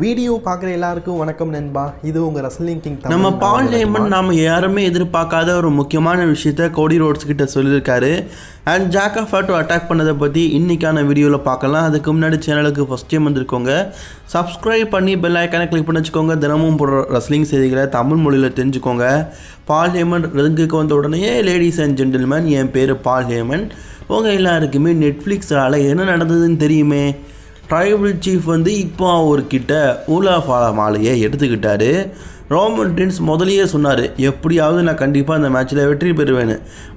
Video பார்க்குற எல்லாருக்கும் வணக்கம் நண்பா. இது உங்கள் ரசலிங் கிங் நம்ம பால் ஹேமன் நாம் யாருமே எதிர்பார்க்காத ஒரு முக்கியமான விஷயத்த கோடி ரோட்ஸ் கிட்ட சொல்லியிருக்காரு. And Jacob Fatu attack பண்ணதை பற்றி இன்னைக்கான வீடியோவில் பார்க்கலாம். அதுக்கு முன்னாடி சேனலுக்கு ஃபஸ்ட் டைம் வந்திருக்கோங்க. சப்ஸ்கிரைப் பண்ணி பெல் ஐக்கானை கிளிக் பண்ணி வச்சுக்கோங்க. தினமும் போடுற ரஸ்லிங் செய்திகளை தமிழ் மொழியில் தெரிஞ்சுக்கோங்க. பால் ஹேமன் ரிங்குக்கு வந்த உடனே லேடிஸ் அண்ட் ஜென்டில்மேன் என் பேர் பால் ஹேமன் உங்கள் எல்லாருக்குமே நெட்ஃப்ளிக்ஸால் என்ன நடந்ததுன்னு தெரியுமே? ட்ரைபல் சீஃப் வந்து இப்போ அவர்கிட்ட ஊலா மாலையை எடுத்துக்கிட்டாரு. ரோமன் டென்ஸ் முதலியே சொன்னார் எப்படியாவது நான் கண்டிப்பாக இந்த மேட்ச்சில் வெற்றி பெறுவேன்னு.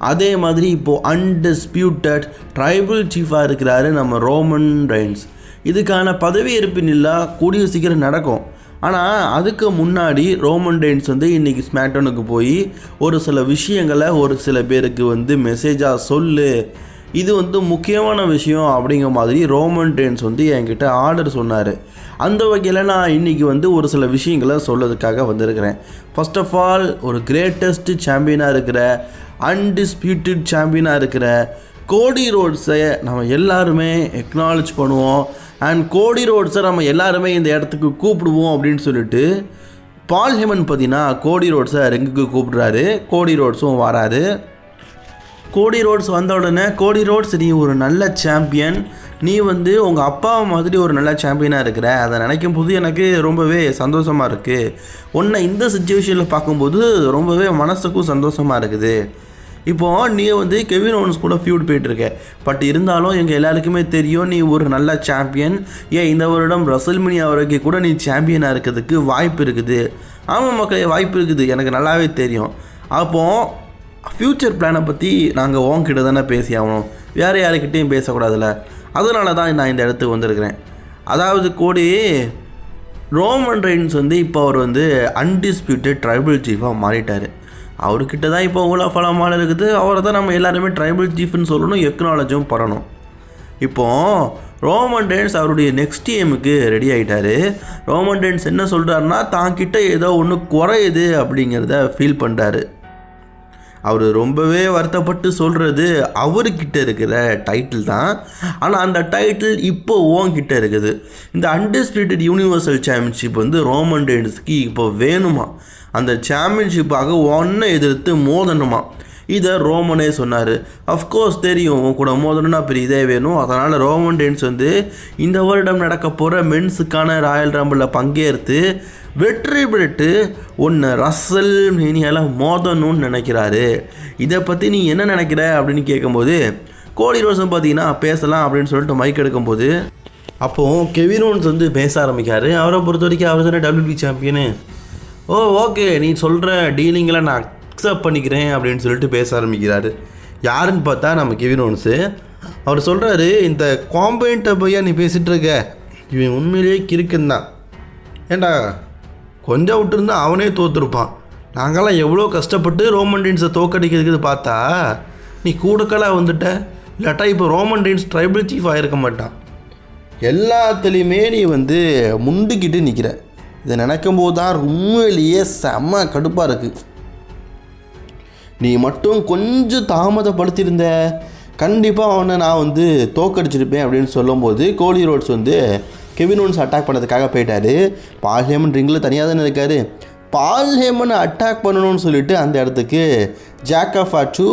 அதே மாதிரி இப்போது அன்டிஸ்பியூட்டட் ட்ரைபல் சீஃபாக இருக்கிறாரு நம்ம ரோமன் ரெயின்ஸ் இதுக்கான பதவியேற்பு நிலா கூடிய சீக்கிரம் நடக்கும். ஆனால் அதுக்கு முன்னாடி ரோமன் டெயின்ஸ் வந்து இன்றைக்கி ஸ்மாக்டவுனுக்கு போய் ஒரு சில விஷயங்களை ஒரு சில பேருக்கு வந்து மெசேஜாக சொல்லு. இது வந்து முக்கியமான விஷயம் அப்படிங்கிற மாதிரி ரோமன் டேன்ஸ் வந்து என்கிட்ட ஆர்டர் சொன்னார். அந்த வகையில் நான் இன்றைக்கி வந்து ஒரு சில விஷயங்களை சொல்லதுக்காக வந்திருக்கிறேன். ஃபஸ்ட் ஆஃப் ஆல் ஒரு கிரேட்டஸ்ட் சாம்பியனாக இருக்கிற அன்டிஸ்பியூட்டட் சாம்பியனாக இருக்கிற கோடி ரோட்ஸை நம்ம எல்லாருமே எக்னாலஜ் பண்ணுவோம். அண்ட் கோடி ரோட்ஸை நம்ம எல்லாருமே இந்த இடத்துக்கு கூப்பிடுவோம் அப்படின்னு சொல்லிட்டு பால் ஹெமன் பார்த்தீங்கன்னா கோடி ரோட்ஸை ரெங்குக்கு கூப்பிடுறாரு. கோடி ரோட்ஸும் வராரு. கோடி ரோட்ஸ் வந்த உடனே கோடி ரோட்ஸ் நீ ஒரு நல்ல சாம்பியன் நீ வந்து உங்கள் அப்பா மாதிரி ஒரு நல்ல சாம்பியனாக இருக்கிற. அதை நினைக்கும் போது எனக்கு ரொம்பவே சந்தோஷமாக இருக்குது உன்னை இந்த சுச்சுவேஷனில் பார்க்கும்போது ரொம்பவே மனசுக்கும் சந்தோஷமாக இருக்குது. இப்போது நீ வந்து கெவின் ஓன்ஸ் கூட ஃபியூட் போயிட்டுருக்க பட் இருந்தாலும் எங்கள் எல்லாருக்குமே தெரியும் நீ ஒரு நல்ல சாம்பியன் ஏன் இந்த வருடம் ரசல்மினியா வரைக்கும் கூட நீ சாம்பியனாக இருக்கிறதுக்கு வாய்ப்பு இருக்குது. ஆமாம் மக்களே வாய்ப்பு இருக்குது. எனக்கு நல்லாவே தெரியும். அப்போது ஃப்யூச்சர் பிளானை பற்றி நாங்கள் உங்ககிட்ட தானே பேசி ஆகணும். வேறு யாருக்கிட்டேயும் பேசக்கூடாதுல்ல. அதனால தான் நான் இந்த இடத்துக்கு வந்திருக்கிறேன். அதாவது கோடி ரோமன் ரெயின்ஸ் வந்து இப்போ அவர் வந்து அன்டிஸ்பியூட்டட் ட்ரைபிள் சீஃபாக மாறிட்டார். அவர்கிட்ட தான் இப்போ ஓலா ஃபலமாக இருக்குது. அவரை தான் நம்ம எல்லாருமே ட்ரைபிள் சீஃப்னு சொல்லணும் எக்னாலஜும் பண்ணணும். இப்போது ரோமன் டேன்ஸ் அவருடைய நெக்ஸ்ட் எமுக்கு ரெடி ஆகிட்டார் ரோமன் டேன்ஸ் என்ன சொல்கிறாருன்னா தான் கிட்டே ஏதோ ஒன்று குறையுது அப்படிங்கிறத ஃபீல் பண்ணுறாரு அவர் ரொம்பவே வருத்தப்பட்டு சொல்கிறது அவர்கிட்ட இருக்கிற டைட்டில் தான். ஆனால் அந்த டைட்டில் இப்போ ஓங்கிட்ட இருக்குது. இந்த அன்டிஸ்பியூட்டட் யூனிவர்சல் சாம்பியன்ஷிப் வந்து ரோமன் டென்ஸ்க்கு இப்போ வேணுமா? அந்த சாம்பியன்ஷிப்பாக ஒன்றை எதிர்த்து மோதணுமா? இதை ரோமனே சொன்னார். அஃப்கோர்ஸ் தெரியும் உன் கூட மோதணும்னா பெரிய இதே வேணும். அதனால் ரோமன் டென்ஸ் வந்து இந்த வருடம் நடக்க போகிற மென்ஸுக்கான ராயல் ரம்பிளில் பங்கேற்று வெற்றி பெற்று ஒன்று ரசல் மேனியால் மோதணும்னு நினைக்கிறாரு. இதை பற்றி நீ என்ன நினைக்கிற அப்படின்னு கேட்கும்போது கோடி ரோசம் பார்த்தீங்கன்னா பேசலாம் அப்படின்னு சொல்லிட்டு மைக் எடுக்கும்போது அப்போது கெவினோன்ஸ் வந்து பேச ஆரம்பிக்காரு. அவரை பொறுத்த வரைக்கும் அவர் தானே டபிள்யூபி சாம்பியனு ஓ ஓகே நீ சொல்கிற டீலிங்கெலாம் நான் அக்செப்ட் பண்ணிக்கிறேன் அப்படின்னு சொல்லிட்டு பேச ஆரம்பிக்கிறாரு. யாருன்னு பார்த்தா நம்ம கிவினோன்ஸு அவர் சொல்கிறாரு இந்த காம்பைண்ட்டை போய் நீ பேசிகிட்டு இருக்க. இவன் உண்மையிலேயே கிறுக்கன் தான். ஏண்டா கொஞ்சம் விட்டுருந்தா அவனே தோற்றுருப்பான் நாங்களாம் எவ்வளோ கஷ்டப்பட்டு ரோமன் டீன்ஸை தோக்கடிக்கிறதுக்கு பார்த்தா நீ கூடக்கலாக வந்துட்ட. இல்லாட்டா இப்போ ரோமன் டீன்ஸ் ட்ரைபிள் சீஃப் ஆகிருக்க மாட்டான். எல்லாத்துலேயுமே நீ வந்து முண்டுக்கிட்டு நிற்கிற இதை நினைக்கும் போது தான் உண்மையிலேயே செம்ம கடுப்பாக இருக்குது நீ மட்டும் கொஞ்சம் தாமதப்படுத்தியிருந்த கண்டிப்பாக அவனை நான் வந்து தோக்கடிச்சிருப்பேன் அப்படின்னு சொல்லும்போது கோலி ரோட்ஸ் வந்து கெவின் ஓன்ஸ் அட்டாக் பண்ணதுக்காக போயிட்டாரு. பால் ஹேமன் ரிங்கில் தனியாக தானே இருக்கார். பால் ஹேமனை அட்டாக் பண்ணணும்னு சொல்லிட்டு அந்த இடத்துக்கு ஜாக் ஆஃப் ஆச்சு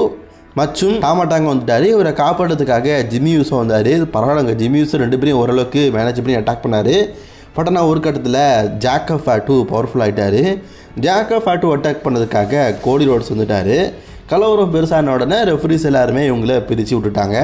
மற்றும் டாமாட்டாங்க வந்துட்டார். இவரை காப்பாடுறதுக்காக ஜிம்மி யூஸும் வந்தார். பரவாயில்லங்க ஜிம்மி யூஸும் ரெண்டு பேரையும் ஓரளவுக்கு மேனேஜ் பண்ணி அட்டாக் பண்ணார். பட் ஆனால் ஒரு கட்டத்தில் ஜாக் ஆஃப் ஆட்டு பவர்ஃபுல் ஆகிட்டார் ஜாக் ஆஃப் அட்டாக் பண்ணதுக்காக கோடி ரோட்ஸ் வந்துட்டார். கலவரம் பெருசான உடனே ரெஃப்ரிஸ் எல்லாருமே இவங்கள பிரித்து விட்டுட்டாங்க.